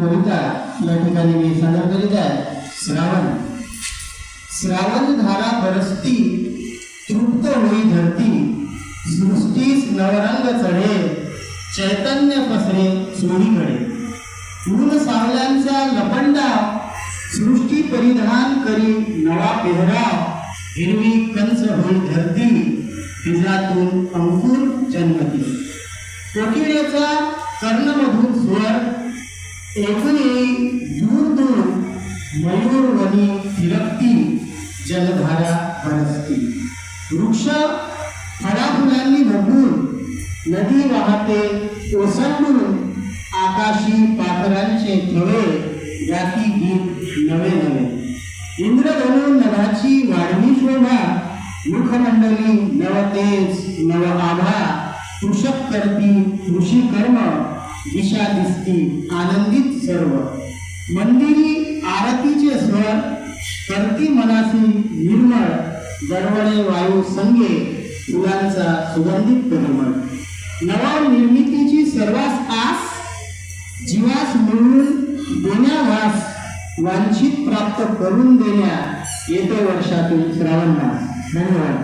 कविता या ठिकाणी मी सादर करीत आहे. श्रावण. श्रावण धारा बरसती तृप्त होई धरती सृष्टीस नवरंग चढे चैतन्य पसरे चोळीकडे ऊन सावल्यांचा लपंडा सृष्टी परिधान करी नवा पेहरा हिरवी कंच होई धरती तिजातून अंकुर जन्मती कोकिळेचा कर्णमधून स्वर एकूणी दूर मयूर मयूरवनी फिरकती जलधारा बरसती. वृक्ष फळाफुलांनी भरपूर नदी वाहते ओसंडून आकाशी पाखरांचे थवे गाती गीत नवे नवे. इंद्रधनु नभाची वाढवी शोभा मुखमंडली नवतेज नव आभा कृषक करती कृषी कर्म दिशा दिसती आनंदित सर्व. मंदिरी आरतीचे स्वर करती मनासी निर्मळ दरवळे वायू संगे फुलांचा सुगंधित परिमळ नवा निर्मितीची सर्वास आस जीवास मिळून देण्यावास वांछित प्राप्त करून देण्या येतो वर्षातील श्रावण मास. धन्यवाद.